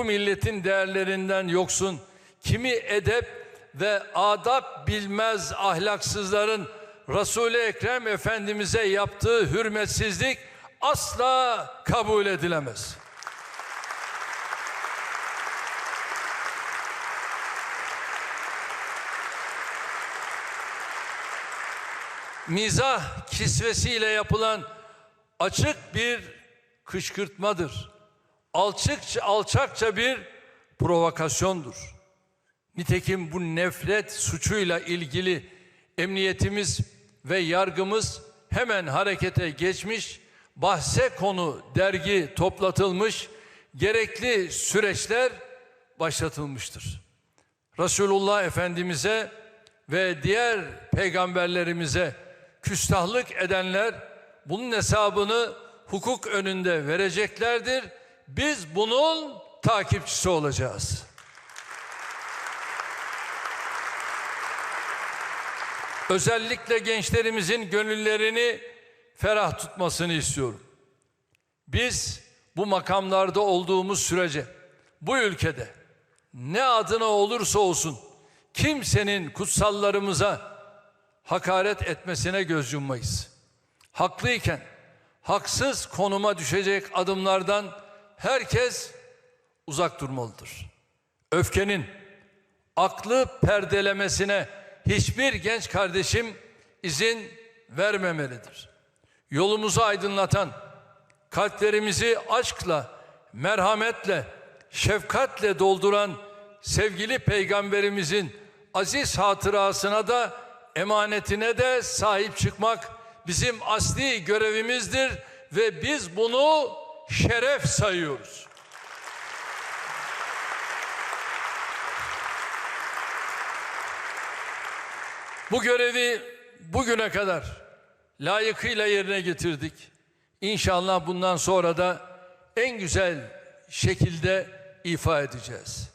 bu milletin değerlerinden yoksun, kimi edep ve adap bilmez ahlaksızların Resul-i Ekrem Efendimiz'e yaptığı hürmetsizlik asla kabul edilemez. Mizah kisvesiyle yapılan açık bir kışkırtmadır. Alçıkça, alçakça bir provokasyondur. Nitekim bu nefret suçuyla ilgili emniyetimiz ve yargımız hemen harekete geçmiş, bahse konu dergi toplatılmış, gerekli süreçler başlatılmıştır. Resulullah Efendimiz'e ve diğer peygamberlerimize küstahlık edenler bunun hesabını hukuk önünde vereceklerdir. Biz bunun takipçisi olacağız. Özellikle gençlerimizin gönüllerini ferah tutmasını istiyorum. Biz bu makamlarda olduğumuz sürece bu ülkede ne adına olursa olsun kimsenin kutsallarımıza hakaret etmesine göz yummayız. Haklıyken haksız konuma düşecek adımlardan herkes uzak durmalıdır. Öfkenin aklı perdelemesine hiçbir genç kardeşim izin vermemelidir. Yolumuzu aydınlatan, kalplerimizi aşkla, merhametle, şefkatle dolduran sevgili peygamberimizin aziz hatırasına da emanetine de sahip çıkmak bizim asli görevimizdir ve biz bunu şeref sayıyoruz. Bu görevi bugüne kadar layıkıyla yerine getirdik. İnşallah bundan sonra da en güzel şekilde ifa edeceğiz.